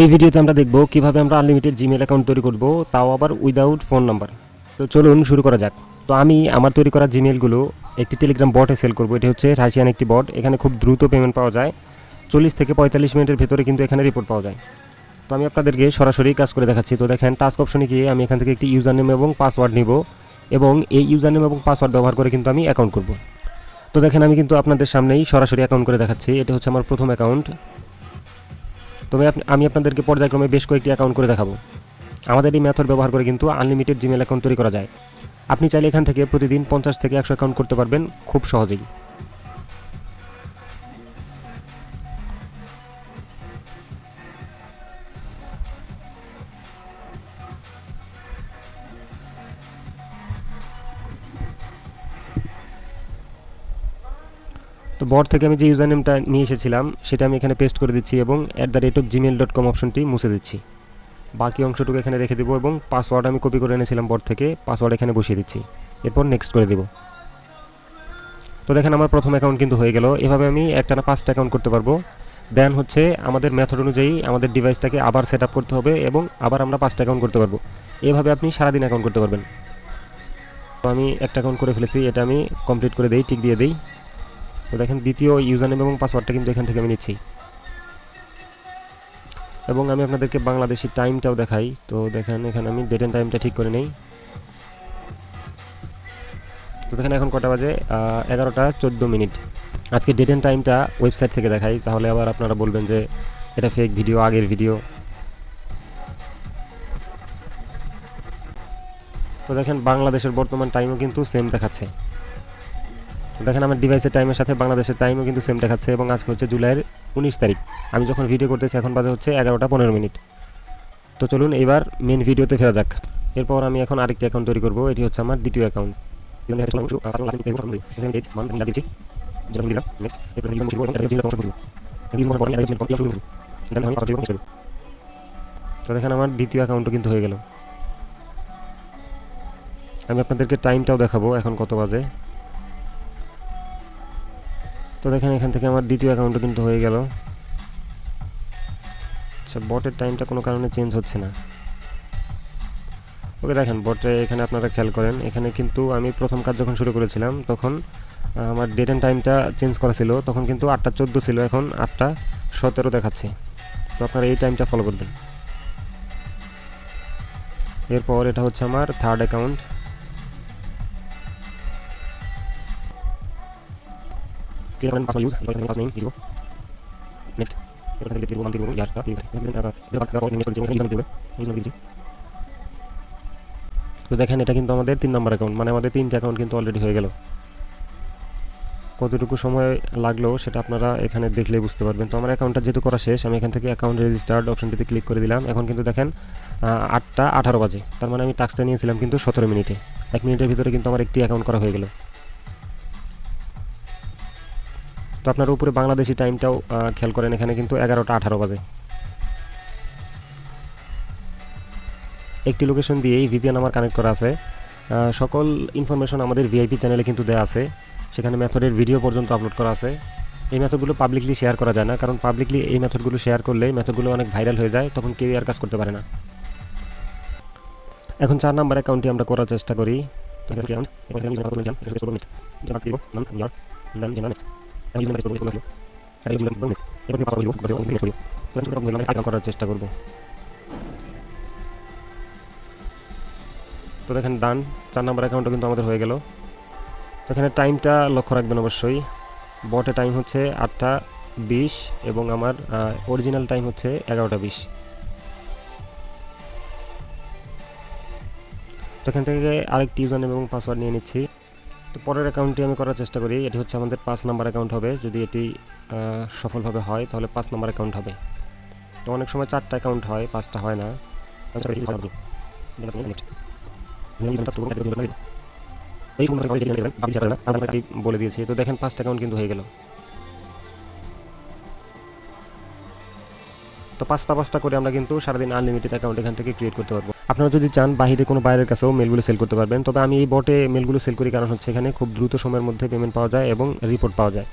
এই ভিডিওতে আমরা দেখব কীভাবে আমরা আনলিমিটেড জিমেল অ্যাকাউন্ট তৈরি করব, তাও আবার উইদাউট ফোন নাম্বার তো চলুন শুরু করা যাক। তো আমি আমার তৈরি করা জিমেলগুলো একটি টেলিগ্রাম বটে সেল করব, এটি হচ্ছে রাশিয়ান একটি বট এখানে খুব দ্রুত পেমেন্ট পাওয়া যায়। চল্লিশ থেকে পঁয়তাল্লিশ মিনিটের ভেতরে কিন্তু এখানে রিপোর্ট পাওয়া যায়। তো আমি আপনাদেরকে সরাসরি কাজ করে দেখাচ্ছি। তো দেখেন টাস্ক অপশনে গিয়ে আমি এখান থেকে একটি ইউজার নেম এবং পাসওয়ার্ড নিব এবং এই ইউজার নেম এবং পাসওয়ার্ড ব্যবহার করে কিন্তু আমি অ্যাকাউন্ট করব। তো দেখেন, আমি কিন্তু আপনাদের সামনেই সরাসরি অ্যাকাউন্ট করে দেখাচ্ছি। এটা হচ্ছে আমার প্রথম অ্যাকাউন্ট তবে আমি আপনাদেরকে পর্যায়ক্রমে বেশ কয়েকটি অ্যাকাউন্ট করে দেখাবো। আমাদের এই মেথড ব্যবহার করে কিন্তু আনলিমিটেড জিমেল অ্যাকাউন্ট তৈরি করা যায়। আপনি চাইলে এখান থেকে প্রতিদিন পঞ্চাশ থেকে একশো অ্যাকাউন্ট করতে পারবেন খুব সহজেই। তো বট থেকে আমি যে ইউজার নেমটা নিয়ে এসেছিলাম, সেটা আমি এখানে পেস্ট করে দিচ্ছি এবং at the rate of gmail dot com অপশনটি মুছে দিচ্ছি। বাকি অংশটুকু এখানে রেখে দেবো এবং পাসওয়ার্ড আমি কপি করে এনেছিলাম বট থেকে পাসওয়ার্ড এখানে বসিয়ে দিচ্ছি। এরপর নেক্সট করে দেবো। তো দেখেন আমার প্রথম অ্যাকাউন্ট কিন্তু হয়ে গেল। এভাবে আমি একটা না পাঁচটা অ্যাকাউন্ট করতে পারব। দেন হচ্ছে আমাদের মেথড অনুযায়ী আমাদের ডিভাইসটাকে আবার সেট করতে হবে এবং আবার আমরা পাঁচটা অ্যাকাউন্ট করতে পারব। এভাবে আপনি সারাদিন অ্যাকাউন্ট করতে পারবেন। তো আমি একটা অ্যাকাউন্ট করে ফেলেছি, এটা আমি কমপ্লিট করে দিই টিক দিয়ে দিই। তো দেখেন দ্বিতীয় ইউজার নেম এবং পাসওয়ার্ডটা কিন্তু এখান থেকে আমি নিচ্ছি। এবং আমি আপনাদেরকে বাংলাদেশি টাইমটাও দেখাই। তো দেখেন, এখানে আমি ডেট অ্যান্ড টাইমটা ঠিক করে নেই। তো দেখেন, এখন কটা বাজে? এগারোটা চোদ্দ মিনিট। আজকে ডেট অ্যান্ড টাইমটা ওয়েবসাইট থেকে দেখাই। তাহলে আবার আপনারা বলবেন যে এটা ফেক ভিডিও আগের ভিডিও তো দেখেন, বাংলাদেশের বর্তমান টাইমও কিন্তু সেম দেখাচ্ছে। দেখেন আমার ডিভাইসের টাইমের সাথে বাংলাদেশের টাইমও কিন্তু সেম দেখাচ্ছে এবং আজকে হচ্ছে জুলাইয়ের উনিশ তারিখ। আমি যখন ভিডিও করতেছি, এখন বাজে হচ্ছে এগারোটা পনেরো মিনিট। তো চলুন এবার মেন ভিডিওতে ফেরা যাক। এরপর আমি এখন আরেকটি অ্যাকাউন্ট তৈরি করব, এটি হচ্ছে আমার দ্বিতীয় অ্যাকাউন্ট তো দেখেন আমার দ্বিতীয় অ্যাকাউন্টও কিন্তু হয়ে গেল। আমি আপনাদেরকে টাইমটাও দেখাবো, এখন কত বাজে? তো দেখেন এখান থেকে আমার দ্বিতীয় অ্যাকাউন্টও কিন্তু হয়ে গেল। আচ্ছা বটের টাইমটা কোনো কারণে চেঞ্জ হচ্ছে না। ওকে, দেখেন বটে এখানে আপনারা খেয়াল করেন, এখানে কিন্তু আমি প্রথম কাজ যখন শুরু করেছিলাম, তখন আমার ডেট অ্যান্ড টাইমটা চেঞ্জ করা ছিল, তখন কিন্তু আটটা চোদ্দ ছিল, এখন আটটা সতেরো দেখাচ্ছে। তো আপনারা এই টাইমটা ফলো করবেন। এরপর এটা হচ্ছে আমার থার্ড অ্যাকাউন্ট তো দেখেন এটা কিন্তু আমাদের তিন নম্বর অ্যাকাউন্ট মানে আমাদের তিনটা অ্যাকাউন্ট কিন্তু অলরেডি হয়ে গেল কতটুকু সময় লাগল সেটা আপনারা এখানে দেখলেই বুঝতে পারবেন তো আমার অ্যাকাউন্টটা যেহেতু করা শেষ আমি এখান থেকে অ্যাকাউন্ট রেজিস্টার্ড অপশনটিতে ক্লিক করে দিলাম এখন কিন্তু দেখেন আটটা আঠারো বাজে তার মানে আমি টাস্কটা নিয়েছিলাম কিন্তু সতেরো মিনিটে এক মিনিটের ভিতরে কিন্তু আমার একটি অ্যাকাউন্ট করা হয়ে গেল তো আপনার উপরে বাংলাদেশি টাইমটাও খেয়াল করেন এখানে কিন্তু এগারোটা আঠারো বাজে একটি লোকেশন দিয়েই ভিপিএন আমার কানেক্ট করা আছে সকল ইনফরমেশন আমাদের ভিআইপি চ্যানেলে কিন্তু দেওয়া আছে সেখানে মেথডের ভিডিও পর্যন্ত আপলোড করা আছে এই মেথডগুলো পাবলিকলি শেয়ার করা যায় না কারণ পাবলিকলি এই মেথডগুলো শেয়ার করলে মেথডগুলো অনেক ভাইরাল হয়ে যায় তখন কেউই আর কাজ করতে পারে না এখন চার নাম্বার অ্যাকাউন্টটি আমরা করার চেষ্টা করি চেষ্টা করব। তো দেখেন, ডান চার নাম্বার অ্যাকাউন্টও কিন্তু আমাদের হয়ে গেল। তো এখানে টাইমটা লক্ষ্য রাখবেন অবশ্যই। বটে টাইম হচ্ছে আটটা বিশ এবং আমার অরিজিনাল টাইম হচ্ছে এগারোটা বিশ। তো এখান থেকে আরেকটি ইউজার এবং পাসওয়ার্ড নিয়ে নিচ্ছি। তো পরের অ্যাকাউন্টটি আমি করার চেষ্টা করি। এটি হচ্ছে আমাদের পাঁচ নাম্বার অ্যাকাউন্ট হবে। যদি এটি সফলভাবে হয়, তাহলে পাঁচ নাম্বার অ্যাকাউন্ট হবে। তো অনেক সময় চারটা অ্যাকাউন্ট হয়, পাঁচটা হয় না। বলে দিয়েছি। তো দেখেন পাঁচটা অ্যাকাউন্ট কিন্তু হয়ে গেল। তো পাঁচটা পাঁচটা করে আমরা কিন্তু সারাদিন আনলিমিটেড অ্যাকাউন্ট এখান থেকে ক্রিয়েট করতে পারব। আপনারা যদি চান বাইরে কোনো বাইরের কাছেও মেলগুলো সেল করতে পারবেন, তবে আমি এই বটে মেলগুলো সেল করি কারণ হচ্ছে এখানে খুব দ্রুত সময়ের মধ্যে পেমেন্ট পাওয়া যায় এবং রিপোর্ট পাওয়া যায়।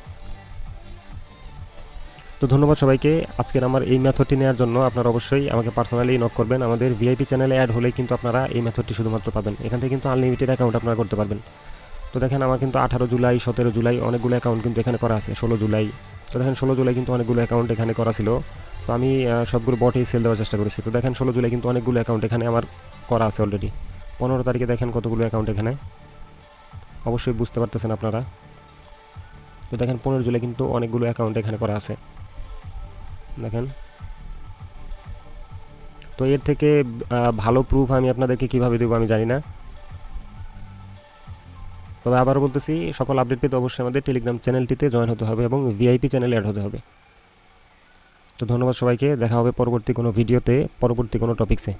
তো ধন্যবাদ সবাইকে। আজকের আমার এই মেথডটি নেওয়ার জন্য আপনারা অবশ্যই আমাকে পার্সোনালি নক করবেন। আমাদের ভিআইপি চ্যানেলে অ্যাড হলেই কিন্তু আপনারা এই মেথডটি শুধুমাত্র পাবেন। এখান থেকে কিন্তু আনলিমিটেড অ্যাকাউন্ট আপনারা করতে পারবেন। তো দেখেন আমার কিন্তু আঠারো জুলাই, সতেরো জুলাই অনেকগুলো অ্যাকাউন্ট কিন্তু এখানে করা আছে, ষোলো জুলাই। তো দেখেন ষোলো জুলাই কিন্তু অনেকগুলো অ্যাকাউন্ট এখানে করা ছিল। তো আমি সবগুলো বটেই সেল দেওয়ার চেষ্টা করেছি। তো দেখেন, ষোলো জুলাই কিন্তু অনেকগুলো অ্যাকাউন্ট এখানে আমার করা আছে অলরেডি পনেরো তারিখে দেখেন কতগুলো অ্যাকাউন্ট এখানে। অবশ্যই বুঝতে পারতেছেন আপনারা। তো দেখেন, পনেরো জুলাই কিন্তু অনেকগুলো অ্যাকাউন্ট এখানে করা আছে। দেখেন। তো এর থেকে ভালো প্রুফ আমি আপনাদেরকে কীভাবে দেবো আমি জানি না। তবে আবারও বলতেছি, সকল আপডেট পেতে অবশ্যই আমাদের টেলিগ্রাম চ্যানেলটিতে জয়েন হতে হবে এবং ভিআইপি চ্যানেলে অ্যাড হতে হবে। তো ধন্যবাদ সবাইকে। দেখা হবে পরবর্তী কোনো ভিডিওতে পরবর্তী কোনো টপিক্সে